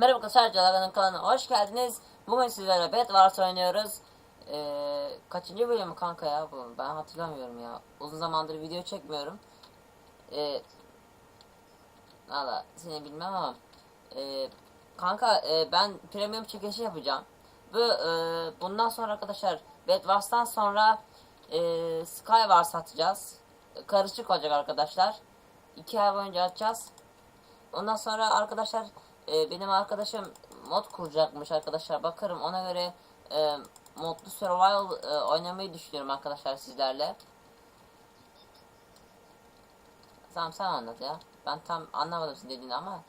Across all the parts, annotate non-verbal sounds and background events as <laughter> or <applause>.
Merhaba arkadaşlar Calagan'ın kanalına hoş geldiniz. Bugün sizlerle Bed Wars oynuyoruz. Ee, kaçıncı bölümü kanka ya bu? Ben hatırlamıyorum ya. Uzun zamandır video çekmiyorum. Ee, Valla seni bilmem ama. Ee, kanka e, ben premium çekilişi yapacağım. Bu e, bundan sonra arkadaşlar Bed Wars'tan sonra e, Skywars atacağız. Karışık olacak arkadaşlar. İki ay boyunca atacağız. Ondan sonra arkadaşlar e, benim arkadaşım mod kuracakmış arkadaşlar. Bakarım ona göre e, modlu survival e, oynamayı düşünüyorum arkadaşlar sizlerle. Tamam sen anlat ya. Ben tam anlamadım sizin dediğini ama.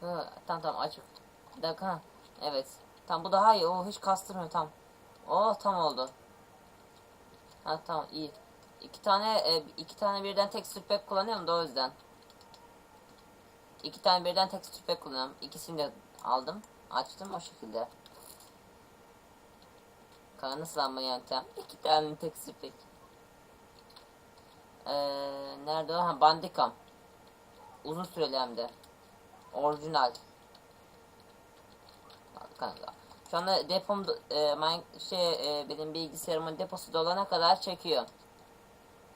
Hı, tamam tamam açık. Bir dakika. ha. Evet. Tam bu daha iyi. O hiç kastırmıyor tam. Oh tam oldu. Ha tamam iyi. İki tane e, iki tane birden texture pack kullanıyorum da o yüzden. İki tane birden texture pack kullanıyorum. İkisini de aldım. Açtım o şekilde. Kanka nasıl alma yöntem? İki tane texture pack. Ee, nerede o? Ha Bandicam. Uzun süreli hem de. Orijinal. Kanka. Şu anda depom e, man- şey e, benim bilgisayarımın deposu dolana kadar çekiyor.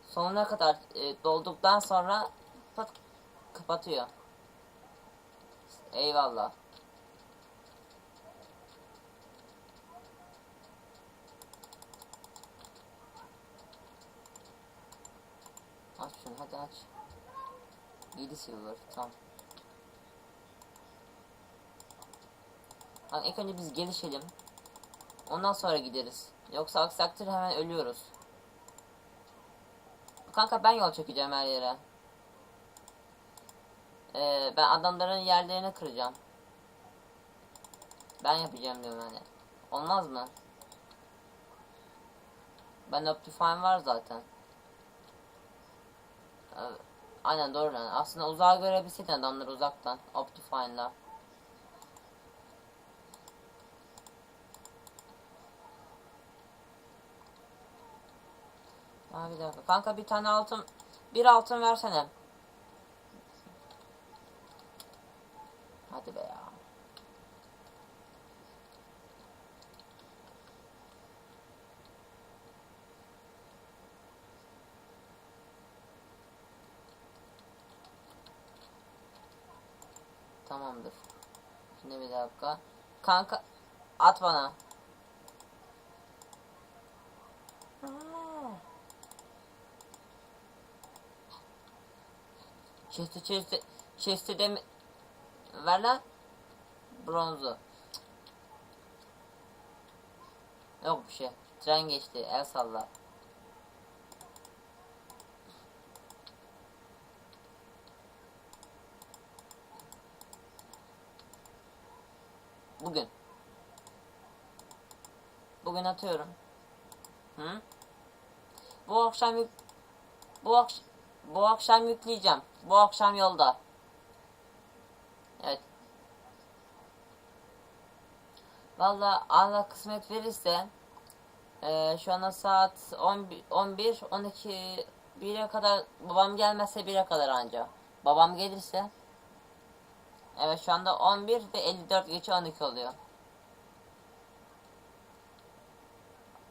Sonuna kadar e, dolduktan sonra pat, kapatıyor. Eyvallah. Aç şunu hadi aç. 7 silver tamam. Hani ilk önce biz gelişelim. Ondan sonra gideriz. Yoksa aksi hemen ölüyoruz. Kanka ben yol çekeceğim her yere. Ee, ben adamların yerlerini kıracağım. Ben yapacağım diyorum yani. Olmaz mı? Ben Optifine var zaten. Ee, aynen doğru yani. Aslında uzağa görebilseydin adamları uzaktan. Optifine'la. Ha bir. Kanka bir tane altın bir altın versene. Hadi be ya. Tamamdır. Şimdi bir dakika. Kanka at bana. Aa. Chest'i chest'i chest'i de ver lan bronzu. Yok bir şey. Tren geçti. El salla. Bugün. Bugün atıyorum. Hı? Bu akşam bu akşam bu akşam yükleyeceğim. Bu akşam yolda. Evet. Valla Allah kısmet verirse eee, şu anda saat 11, 11 12 1'e kadar babam gelmezse 1'e kadar anca. Babam gelirse Evet şu anda 11 ve 54 geçe 12 oluyor.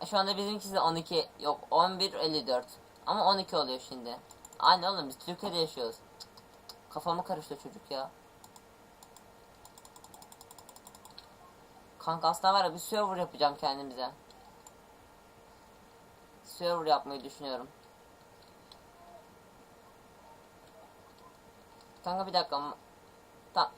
Şu anda bizimkisi de 12 yok 11 54 ama 12 oluyor şimdi. Aynı oğlum biz Türkiye'de yaşıyoruz. Kafamı karıştı çocuk ya. Kanka aslında var ya bir server yapacağım kendimize. Server yapmayı düşünüyorum. Kanka bir dakika. Tam.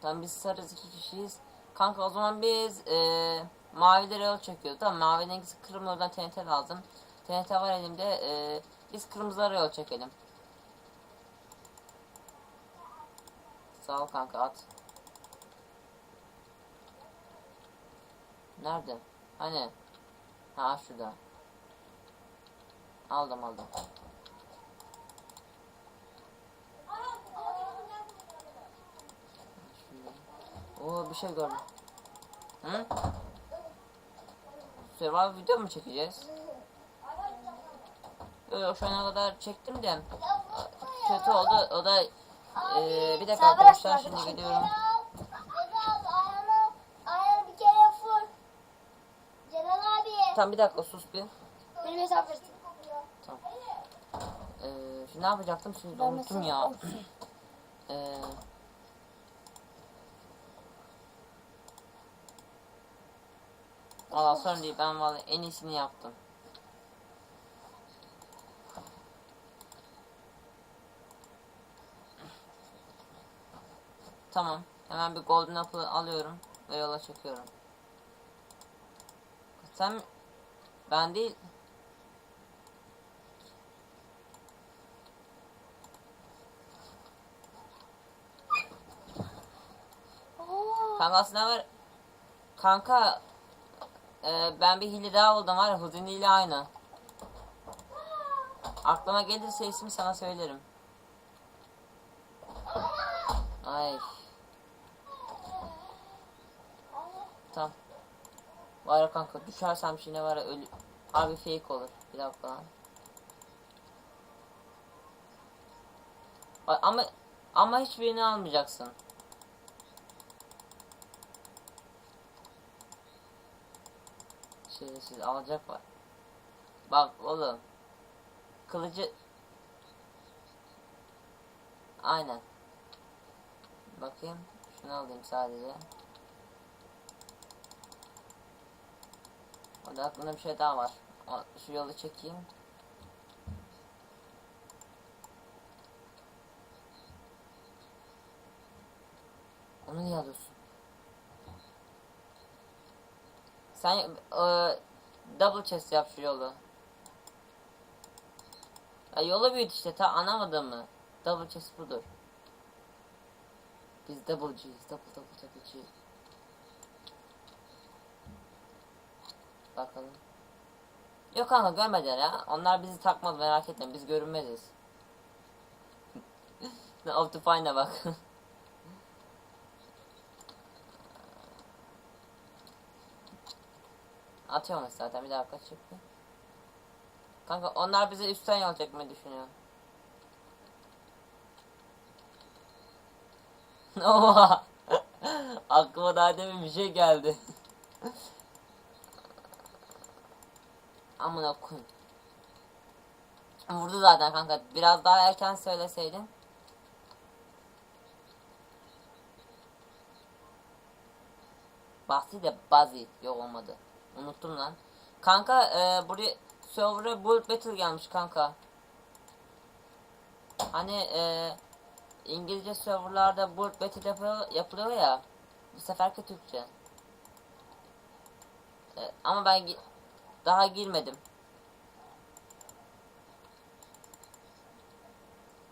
Tamam biz sarız iki kişiyiz. Kanka o zaman biz eee mavileri yol çekiyoruz. Tamam mavinin ikisi kırmızı oradan TNT lazım. TNT var elimde. Eee biz kırmızılara yol çekelim. Sağ ol kanka at. Nerede? Hani? Ha şurada. Aldım aldım. Oo bir şey gördüm. Hı? Survival video mu çekeceğiz? Yok yok şu ana kadar çektim de kötü oldu. O da eee bir dakika arkadaşlar şimdi gidiyorum. Ayağını bir dakika sus bir. Benim hesap versin. Tamam. Eee şimdi ne yapacaktım şimdi Ben unuttum ya. Eee Valla sorun değil ben valla en iyisini yaptım. Tamam. Hemen bir golden apple alıyorum ve yola çekiyorum. Sen ben değil Oo. Kanka ne var? Kanka e, ben bir hile daha buldum var ya Houdini ile aynı. Aklıma gelirse ismi sana söylerim. Ay. Tamam. Var kanka düşersem şimdi var ya ölü... Abi fake olur. Bir dakika lan. Ama ama hiçbirini almayacaksın. Şerefsiz alacak var. Bak oğlum. Kılıcı Aynen. Bakayım. Şunu alayım sadece. Orada aklımda bir şey daha var. Şu yolu çekeyim. Onu niye alıyorsun? Sen e, double chest yap şu yolu. Ya yolu büyüt işte ta anlamadın mı? Double chest budur. Biz double G'yiz. Double double double G. Bakalım. Yok kanka görmediler ya. Onlar bizi takmaz merak etme. Biz görünmeziz. <laughs> Optifine'a bak. <laughs> Atıyorum zaten bir dakika çıktı. Kanka onlar bize üstten yol çekmeyi düşünüyor. <laughs> Oha! Aklıma daha demin bir şey geldi. Amına koyayım. Vurdu zaten kanka. Biraz daha erken söyleseydin. Bahsi de Bazi yok olmadı. Unuttum lan. Kanka e, buraya server'a Bullet Battle gelmiş kanka. Hani e, İngilizce serverlarda Bullet Battle yapıyor, yapılıyor ya. Bu seferki Türkçe. E, ama ben daha girmedim.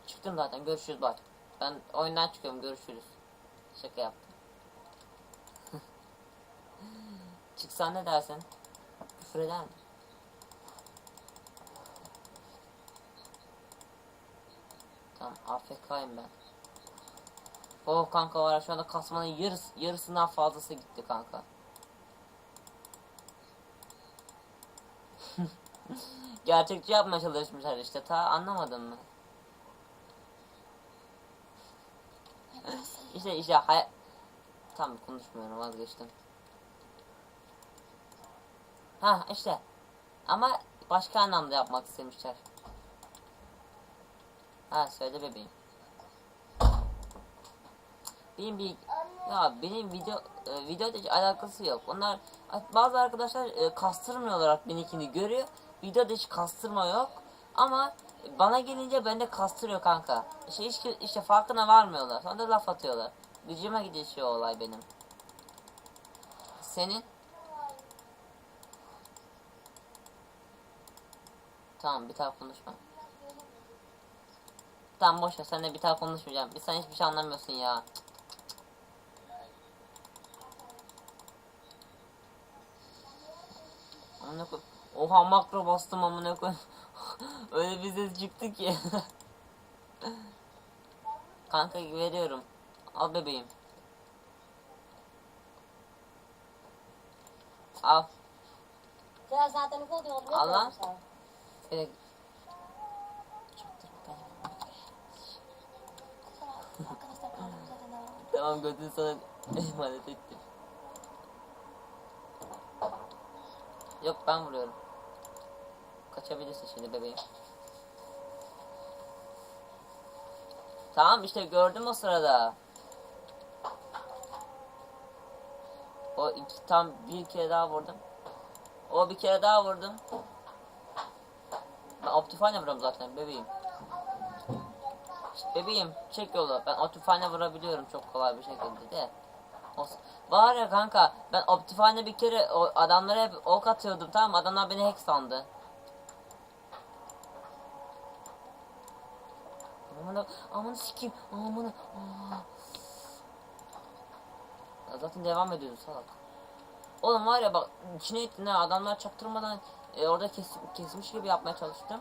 Çıktım zaten görüşürüz bak. Ben oyundan çıkıyorum görüşürüz. Şaka yaptım. <laughs> Çıksan ne dersin? Küfür eder mi? Tamam AFK'yim ben. Oh kanka var şu anda kasmanın yarısı, yarısından fazlası gitti kanka. Gerçekçi yapmaya çalışmışlar işte ta anlamadın mı? işte işte hay Tamam konuşmuyorum vazgeçtim. Ha işte. Ama başka anlamda yapmak istemişler. Ha söyle bebeğim. Benim bir ya benim video e, videoda hiç alakası yok. Onlar bazı arkadaşlar e, kastırmıyor olarak benimkini görüyor. Videoda hiç kastırma yok. Ama bana gelince bende kastırıyor kanka. İşte hiç işte farkına varmıyorlar. Sonra da laf atıyorlar. Gücüme gidişiyor olay benim. Senin? Tamam bir daha konuşma. Tamam boş ver sen de bir daha konuşmayacağım. Sen hiçbir şey anlamıyorsun ya. Onu amına koy. Oha makro bastım amına koy. <laughs> Öyle bir ses çıktı ki. <laughs> Kanka veriyorum. Al bebeğim. Al. Sen zaten ne oluyor? Al lan. Bir devam. Tamam götünü sana emanet ettim. Yok ben vuruyorum. Kaçabilirsin şimdi bebeğim. Tamam işte gördüm o sırada. O iki tam bir kere daha vurdum. O bir kere daha vurdum. Ben Optifine'e vuruyorum zaten bebeğim. İşte bebeğim çek yolu. Ben Optifine'e vurabiliyorum çok kolay bir şekilde de. Var ya kanka ben Optifine'e bir kere o adamlara hep ok atıyordum tamam? Adamlar beni hack sandı. Amına amına. Aa. Ya Zaten devam ediyordu salak. Oğlum var ya bak içine ettin ha adamlar çaktırmadan e, orada kes, kesmiş gibi yapmaya çalıştım.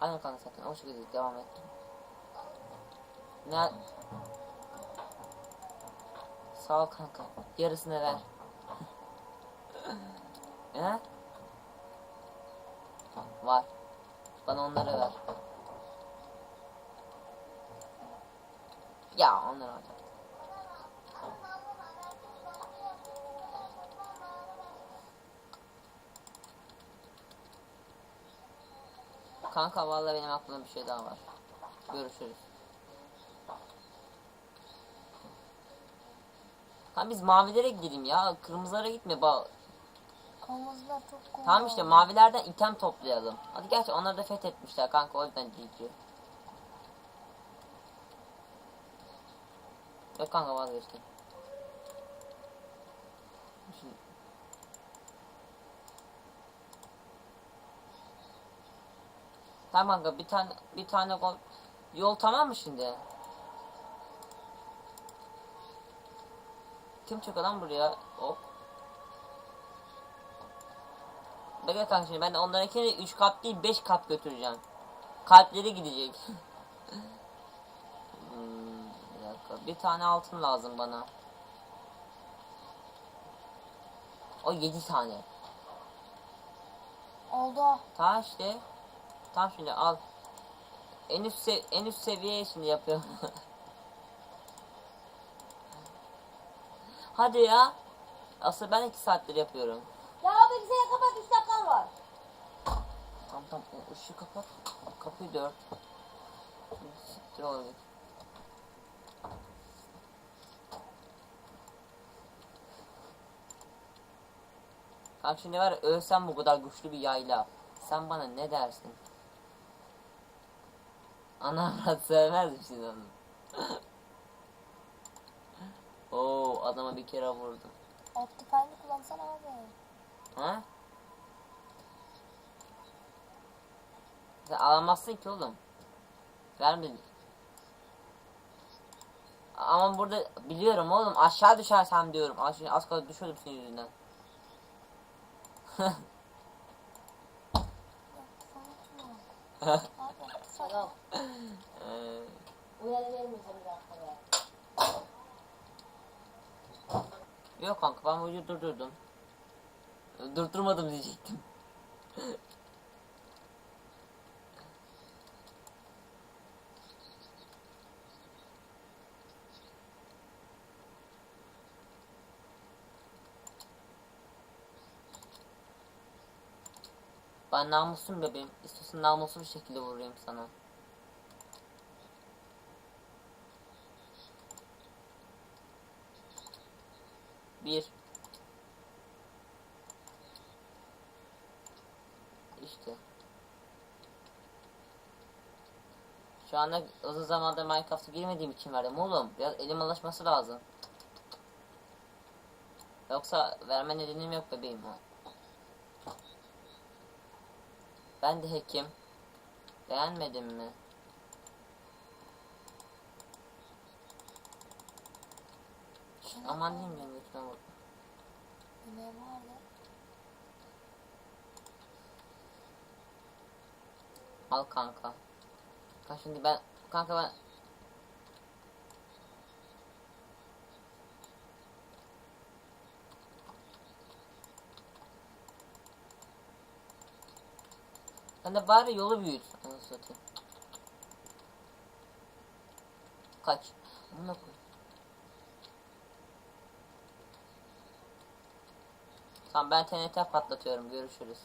Aynen kanka zaten o şekilde devam ettim. Ne? Sağ ol kanka. Yarısını ver. He? <laughs> Var. Bana onları ver. Ya onları al. Kanka vallahi benim aklımda bir şey daha var. Görüşürüz. Kanka biz mavilere gidelim ya. Kırmızılara gitme. Bak Omuzlar çok kolay. Tamam işte mavilerden item toplayalım. Hadi gerçi onları da fethetmişler kanka o yüzden diyor. Yok kanka vazgeçtim. Tamam kanka bir tane bir tane gol yol tamam mı şimdi? Kim çıkıyor lan buraya? Hop. Bekle kanka şimdi ben de onlarınkini 3 kat değil 5 kat götüreceğim. Kalpleri gidecek. <laughs> hmm, bir dakika. Bir tane altın lazım bana. O 7 tane. Oldu. Tamam işte. Tamam şimdi al. En üst se en üst seviyeye şimdi yapıyorum. <laughs> Hadi ya. Aslında ben 2 saattir yapıyorum. Ya bilgisayarı kapat 3 dakikan var. Tamam tamam o ışığı kapat. Kapıyı da ört. Siktir ol git. Kanka şimdi var ölsem bu kadar güçlü bir yayla. Sen bana ne dersin? Ana avrat sevmez misin onu? <laughs> Oo adama bir kere vurdum. Optifine'ı kullansana abi. Ha? Sen alamazsın ki oğlum. Vermedin. Ama burada biliyorum oğlum aşağı düşersem diyorum. Aşağı az kadar düşüyordum senin yüzünden. <laughs> Yok kanka ben videoyu durdurdum. Durdurmadım diyecektim. Ben namussum bebeğim. İstiyorsan namuslu bir şekilde vurayım sana. Bir. İşte. Şu anda uzun zamandır Minecraft'a girmediğim için verdim oğlum. Biraz elim alışması lazım. Yoksa verme nedenim yok bebeğim. Ben de hekim. Beğenmedin mi? Aman diyeyim benim lütfen vur. Ne var lan? Al kanka. Kanka şimdi ben kanka ben Ben de bari yolu büyüt. Anasını satayım. Kaç. Amına koy. Tamam ben TNT patlatıyorum. Görüşürüz.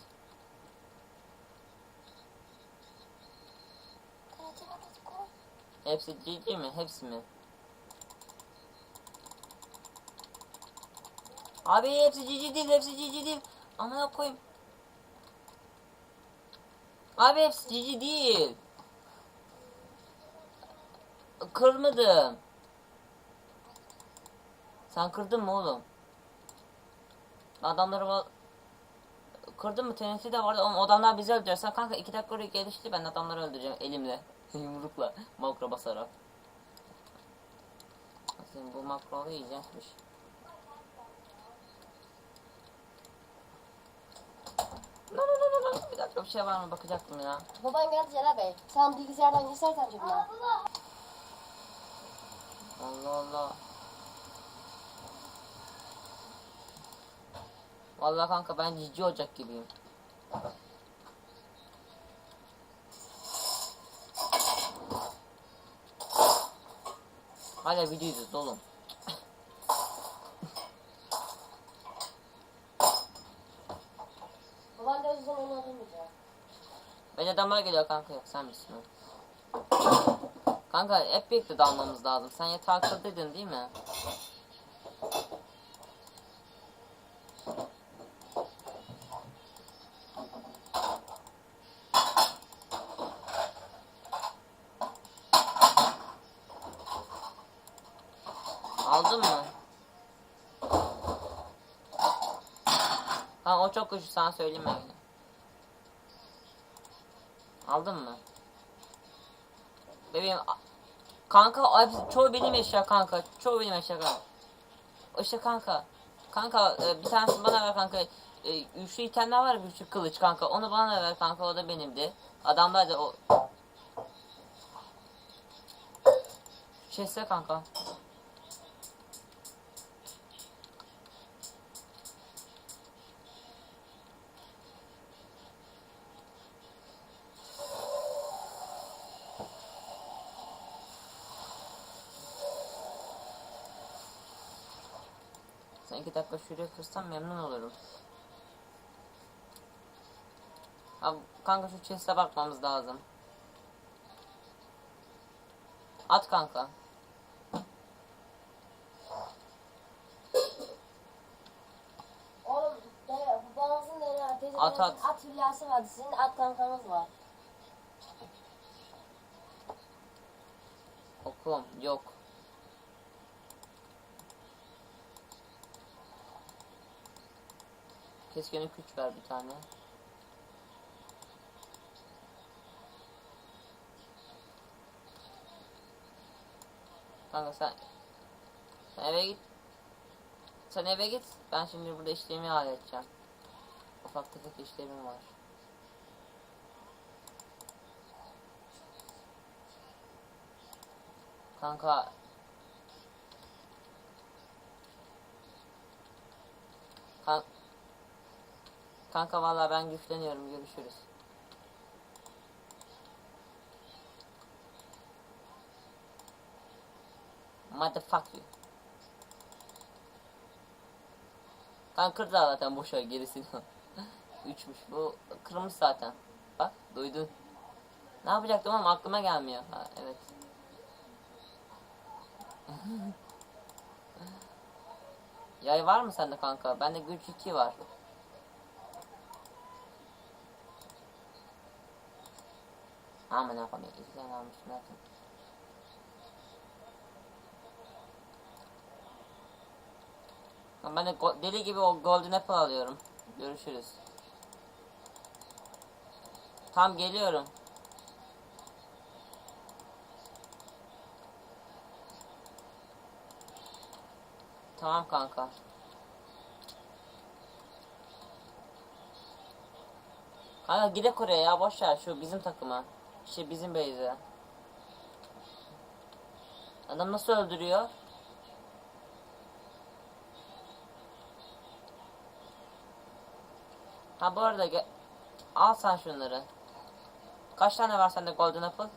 Hepsi GG mi? Hepsi mi? Abi hepsi GG değil, hepsi GG değil. Amına koyayım. Abi hepsi GG değil. Kırmadım. Sen kırdın mı oğlum? Adamları va- Kırdın mı? TNT de vardı. Oğlum, adamlar bizi öldürüyor. Kanka iki dakika oraya gelişti. Ben adamları öldüreceğim elimle. Yumrukla. Makro basarak. Senin bu makro iyicemiş. No no no no no. Bir dakika bir şey var mı bakacaktım ya. Baban geldi Celal Bey. Sen bilgisayardan geçersen çocuğuna. Abla. Allah Allah. Vallahi kanka ben cici olacak gibiyim. Hala video oğlum. O yüzden onu atamayacak. Ben adamlar geliyor kanka yok sen misin? Kanka hep birlikte dalmamız lazım. Sen yatağı kırdıydın değil mi? Aldın mı? Ha o çok güçlü sana söyleyeyim ben. Aldın mı? Bebeğim kanka çoğu benim eşya kanka. Çoğu benim eşya kanka. İşte kanka. Kanka e, bir tanesini bana ver kanka. E, üçlü itemler var ya üçlü kılıç kanka. Onu bana ver kanka o da benimdi. Adamlar da o. Chest'e kanka. İki dakika şuraya kırsan memnun olurum. Abi kanka şu chest'e bakmamız lazım. At kanka. Oğlum de, babanızın da teyze At, at. at hülyası vardı. Sizin at kankanız var. Okum yok. Keskeni güç ver bir tane. Kanka sen sen eve git. Sen eve git. Ben şimdi burada işlemi halledeceğim. Ufak tefek işlemim var. Kanka Kan Kanka vallahi ben güçleniyorum. Görüşürüz. Motherfuck you. Kanka kırdı zaten boşa gerisini. <laughs> Üçmüş bu kırmış zaten. Bak duydun. Ne yapacaktım ama aklıma gelmiyor. Ha, evet. <laughs> Yay var mı sende kanka? Bende güç 2 var. Amına koyayım izleyen almışım zaten. Ben de deli gibi o Golden Apple alıyorum. Görüşürüz. Tam geliyorum. Tamam kanka. Kanka gidek oraya ya boş ver şu bizim takıma. İşte bizim base'e. Adam nasıl öldürüyor? Ha bu arada al sen şunları. Kaç tane var sende golden apple?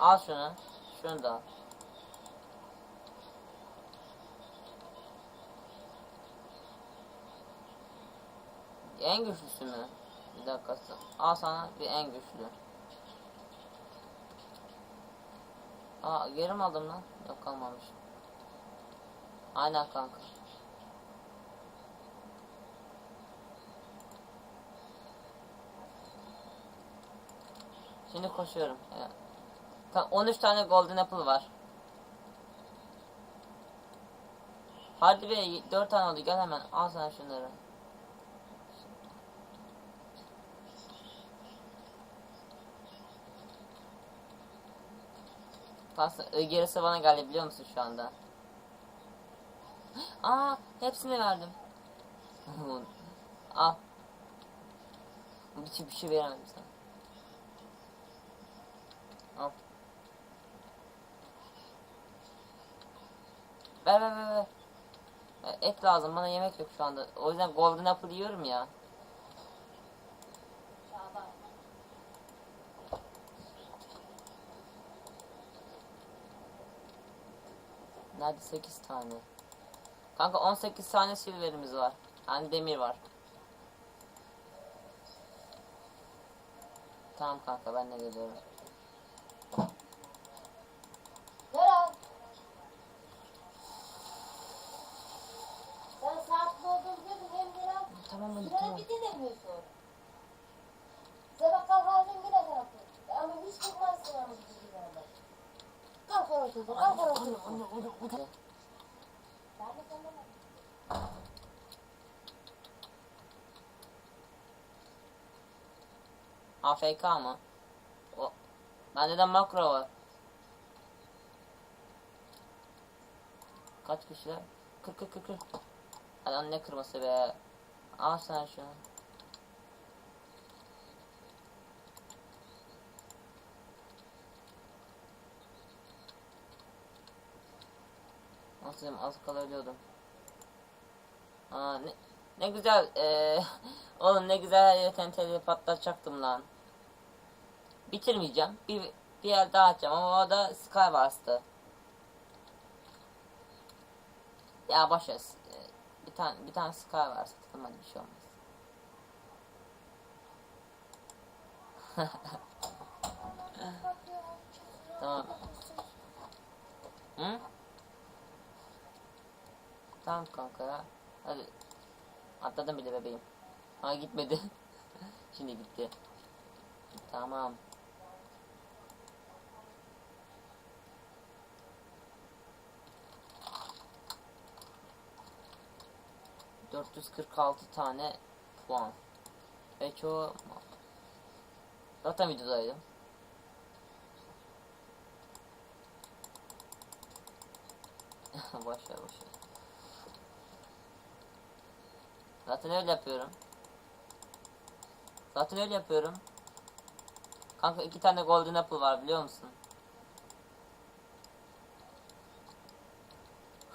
Al şunu. Şunu da al. En güçlüsü mü? Bir dakika. Al sana bir en güçlü. Aa geri mi aldım lan? Yok kalmamış. Aynen kanka. Şimdi koşuyorum. Evet. Ta- 13 tane golden apple var. Hadi be 4 tane oldu gel hemen al sana şunları. Aslında gerisi bana geldi biliyor musun şu anda? <gasps> Aa hepsini verdim. <laughs> Al. Bir şey, bir şey veremedim sana. Al. Ver ver ver ver. E, Et lazım bana yemek yok şu anda. O yüzden golden apple yiyorum ya. Nerede 8 tane? Kanka 18 tane silverimiz var. Yani demir var. Tamam kanka ben de geliyorum. Berat. Sen saatli olduğunu diyordun hem Berat. Tamam hadi Sigara tamam. bitti demiyorsun. Sabah kalkarsın yine şey yaptın. Ama hiç çıkmazsın ama bu sigarada. Kalk oraya otur. Kalk oraya otur. Ben de senden AFK mı? O. Bende de makro var. Kaç kişiler? 40 40 40 40. Adam ne kırması be. Al sen şunu. Nasıl az kala ölüyordum. Aa ne, ne güzel eee <laughs> oğlum ne güzel tenteli patlatacaktım lan. Bitirmeyeceğim. Bir, bir yer daha açacağım ama o da Skywars'tı. Ya boş. Eee, Bir tane bir tane Skywars atalım hadi bir şey olmaz. <laughs> Tamam. Hı? Tamam kanka ya. Hadi. Atladım bile bebeğim. Ha gitmedi. <laughs> Şimdi gitti. Tamam. ...446 tane puan. Ve çoğu... Zaten videodaydım. <laughs> boş ver boş ver. Zaten öyle yapıyorum. Zaten öyle yapıyorum. Kanka iki tane golden apple var biliyor musun?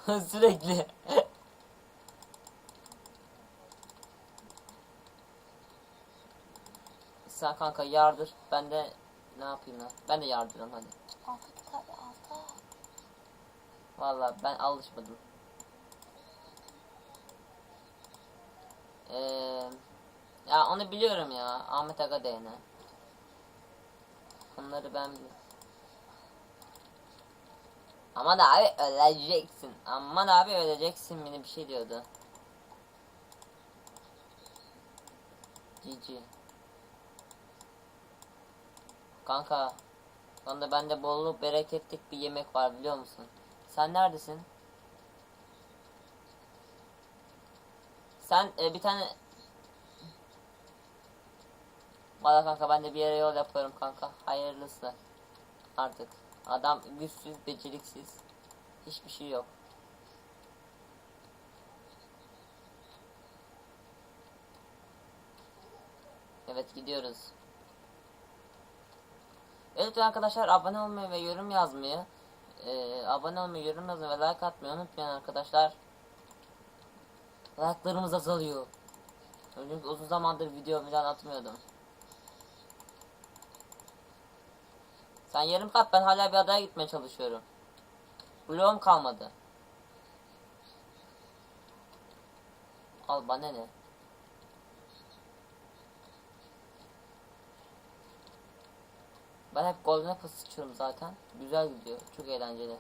<laughs> Sürekli. Sen kanka yardır. Ben de ne yapayım lan? Ben de yardırım hadi. Altı tabii altı. Vallahi ben alışmadım. Ee, ya onu biliyorum ya. Ahmet Aga değne. Onları ben biliyorum. Aman abi öleceksin. Aman abi öleceksin mini bir şey diyordu. Cici. Kanka. Sonunda bende bolluk bereketlik bir yemek var biliyor musun? Sen neredesin? Sen e, bir tane... Valla kanka ben de bir yere yol yapıyorum kanka. Hayırlısı. Artık. Adam güçsüz, beceriksiz. Hiçbir şey yok. Evet gidiyoruz. Evet arkadaşlar abone olmayı ve yorum yazmayı, e, abone olmayı, yorum yazmayı ve like atmayı unutmayın arkadaşlar. Like'larımız azalıyor. Çünkü uzun zamandır video falan atmıyordum. Sen yarım kat ben hala bir adaya gitmeye çalışıyorum. Bloğum kalmadı. Al bana ne? Ben hep Golden Apple sıçıyorum zaten. Güzel gidiyor. Çok eğlenceli.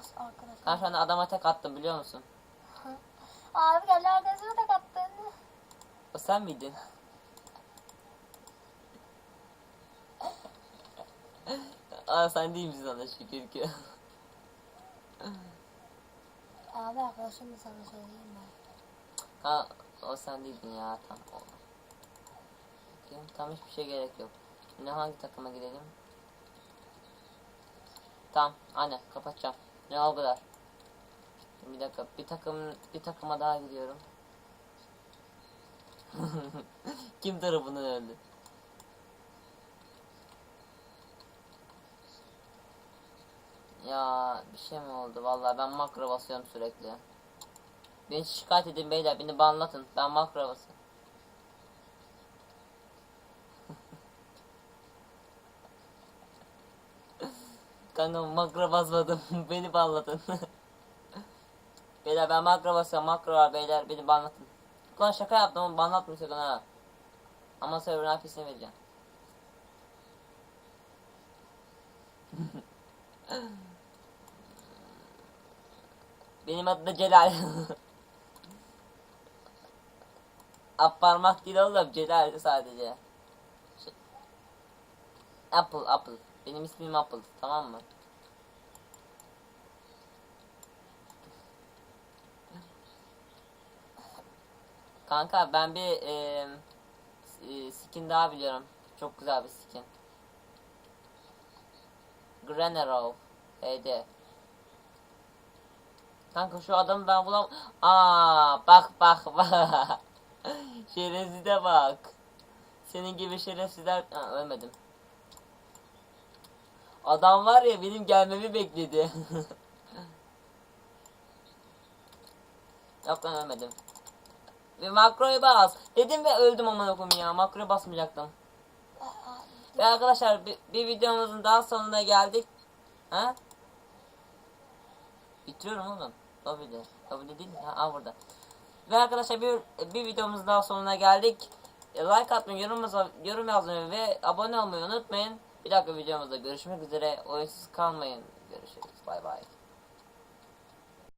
Os arkadaşlar. Ben şu anda adama tek attım biliyor musun? Abi gel neredesine tek attın. O sen miydin? <laughs> Aa sen değil misin ona şükür ki. Abi arkadaşım da sana söyleyeyim ben. ha o sen değildin ya tamam. Bakayım tam hiçbir şey gerek yok. Şimdi hangi takıma gidelim? Tamam anne kapatacağım. Ne o kadar. Bir dakika bir takım bir takıma daha gidiyorum. <laughs> Kim tarafından öldü? Ya bir şey mi oldu vallahi ben makro basıyorum sürekli. Beni şikayet edin beyler beni banlatın ben makro basıyorum. Kanka makro basmadım <laughs> beni banlatın. <laughs> beyler ben makro basıyorum makro var beyler beni banlatın. Ulan şaka yaptım ama banlatmayacak ha. Ama server IP'sini vereceğim. <laughs> Benim adım da Celal. Ap parmak değil oğlum Celal sadece. Şu- Apple Apple. Benim ismim Apple tamam mı? Kanka ben bir e, e, skin daha biliyorum. Çok güzel bir skin. Granarov. HD. Kanka şu adamı ben bulam. Aa bak bak bak. <laughs> Şerefsize bak. Senin gibi şerefsizler ha, ölmedim. Adam var ya benim gelmemi bekledi. Yok lan ölmedim. Ve makroya bas. Dedim ve öldüm amına koyayım ya. Makroya basmayacaktım. Ve arkadaşlar bir, bir videomuzun daha sonuna geldik. Ha? Bitiriyorum oğlum. Lobby'de. Lobby'de değil mi? Ha, burada. Ve arkadaşlar bir, bir videomuzun daha sonuna geldik. E, Like atmayı, yorum, yorum yazmayı ve abone olmayı unutmayın. Bir dakika videomuzda görüşmek üzere. Oyunsuz kalmayın. Görüşürüz. Bay bay.